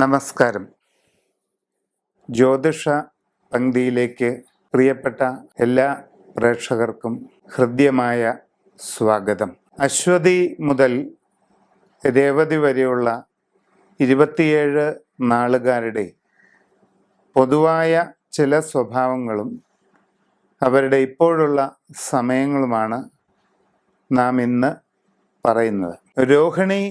നമസ്കാരം. ജ്യോതിഷ പങ്ക്തിയിലേക്ക് പ്രിയപ്പെട്ട എല്ലാ പ്രേക്ഷകർക്കും ഹൃദ്യമായ സ്വാഗതം. അശ്വതി മുതൽ രേവതി വരെയുള്ള ഇരുപത്തിയേഴ് നാളുകാരുടെ പൊതുവായ ചില സ്വഭാവങ്ങളും അവരുടെ ഇപ്പോഴുള്ള സമയങ്ങളുമാണ് നാം ഇന്ന് പറയുന്നത്. രോഹിണി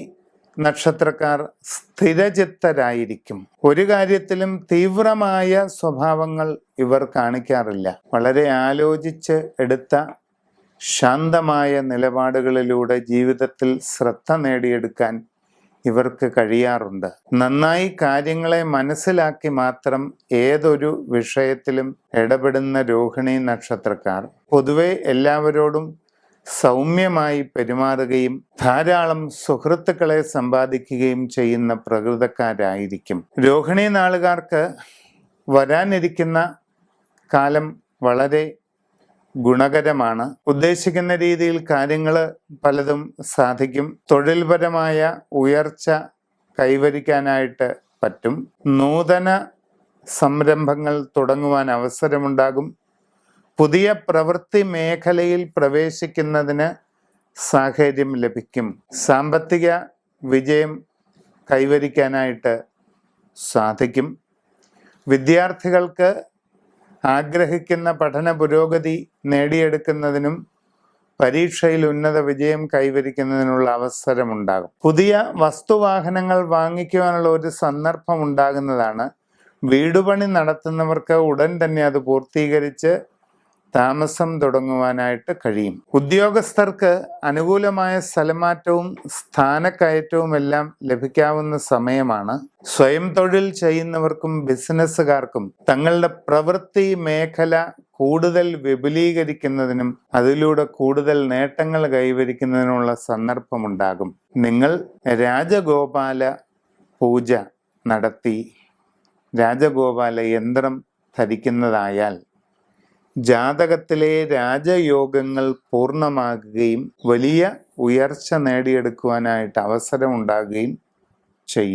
നക്ഷത്രക്കാർ സ്ഥിരചിത്തരായിരിക്കും. ഒരു കാര്യത്തിലും തീവ്രമായ സ്വഭാവങ്ങൾ ഇവർ കാണിക്കാറില്ല. വളരെ ആലോചിച്ച് എടുത്ത ശാന്തമായ നിലപാടുകളിലൂടെ ജീവിതത്തിൽ ശ്രദ്ധ നേടിയെടുക്കാൻ ഇവർക്ക് കഴിയാറുണ്ട്. നന്നായി കാര്യങ്ങളെ മനസ്സിലാക്കി മാത്രം ഏതൊരു വിഷയത്തിലും ഇടപെടുന്ന രോഹിണി നക്ഷത്രക്കാർ പൊതുവെ എല്ലാവരോടും സൗമ്യമായി പെരുമാറുകയും ധാരാളം സുഹൃത്തുക്കളെ സമ്പാദിക്കുകയും ചെയ്യുന്ന പ്രകൃതക്കാരായിരിക്കും. രോഹിണി നാളുകാർക്ക് വരാനിരിക്കുന്ന കാലം വളരെ ഗുണകരമാണ്. ഉദ്ദേശിക്കുന്ന രീതിയിൽ കാര്യങ്ങൾ പലതും സാധിക്കും. തൊഴിൽപരമായ ഉയർച്ച കൈവരിക്കാനായിട്ട് പറ്റും. നൂതന സംരംഭങ്ങൾ തുടങ്ങുവാൻ അവസരമുണ്ടാകും. പുതിയ പ്രവൃത്തി മേഖലയിൽ പ്രവേശിക്കുന്നതിന് സാഹചര്യം ലഭിക്കും. സാമ്പത്തിക വിജയം കൈവരിക്കാനായിട്ട് സാധിക്കും. വിദ്യാർത്ഥികൾക്ക് ആഗ്രഹിക്കുന്ന പഠന പുരോഗതി നേടിയെടുക്കുന്നതിനും പരീക്ഷയിൽ ഉന്നത വിജയം കൈവരിക്കുന്നതിനുള്ള അവസരമുണ്ടാകും. പുതിയ വസ്തുവാഹനങ്ങൾ വാങ്ങിക്കുവാനുള്ള ഒരു സന്ദർഭം ഉണ്ടാകുന്നതാണ്. വീടുപണി നടത്തുന്നവർക്ക് ഉടൻ തന്നെ അത് പൂർത്തീകരിച്ച് താമസം തുടങ്ങുവാനായിട്ട് കഴിയും. ഉദ്യോഗസ്ഥർക്ക് അനുകൂലമായ സ്ഥലമാറ്റവും സ്ഥാനക്കയറ്റവും എല്ലാം ലഭിക്കാവുന്ന സമയമാണ്. സ്വയം തൊഴിൽ ചെയ്യുന്നവർക്കും ബിസിനസ്സുകാർക്കും തങ്ങളുടെ പ്രവൃത്തി മേഖല കൂടുതൽ വിപുലീകരിക്കുന്നതിനും അതിലൂടെ കൂടുതൽ നേട്ടങ്ങൾ കൈവരിക്കുന്നതിനുള്ള സന്ദർഭമുണ്ടാകും. നിങ്ങൾ രാജഗോപാല പൂജ നടത്തി രാജഗോപാല യന്ത്രം ധരിക്കുന്നതായാൽ ജാതകത്തിലെ രാജയോഗങ്ങൾ പൂർണമാകുകയും വലിയ ഉയർച്ച നേടിയെടുക്കുവാനായിട്ട് അവസരമുണ്ടാകുകയും ചെയ്യും.